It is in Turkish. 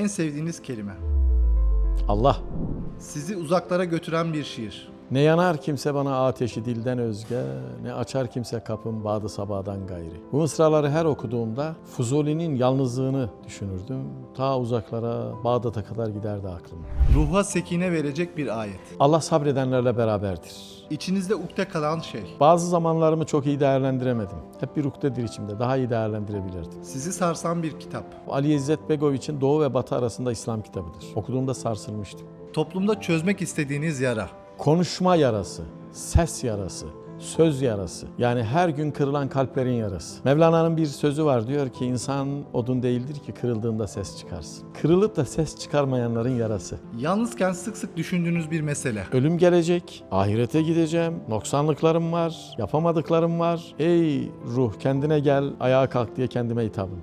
En sevdiğiniz kelime. Allah. Sizi uzaklara götüren bir şiir. Ne yanar kimse bana ateşi dilden özge, ne açar kimse kapım bağdı sabahdan gayri. Bu mısraları her okuduğumda Fuzuli'nin yalnızlığını düşünürdüm. Ta uzaklara, Bağdat'a kadar giderdi aklım. Ruha sekine verecek bir ayet. Allah sabredenlerle beraberdir. İçinizde ukde kalan şey. Bazı zamanlarımı çok iyi değerlendiremedim. Hep bir ukdedir içimde. Daha iyi değerlendirebilirdim. Sizi sarsan bir kitap. Ali İzzet Begoviç'in Doğu ve Batı arasında İslam kitabıdır. Okuduğumda sarsılmıştım. Toplumda çözmek istediğiniz yara. Konuşma yarası, ses yarası, söz yarası. Yani her gün kırılan kalplerin yarası. Mevlana'nın bir sözü var diyor ki insan odun değildir ki kırıldığında ses çıkarsın. Kırılıp da ses çıkarmayanların yarası. Yalnızken sık sık düşündüğünüz bir mesele. Ölüm gelecek, ahirete gideceğim, noksanlıklarım var, yapamadıklarım var. Ey ruh kendine gel, ayağa kalk diye kendime hitabım.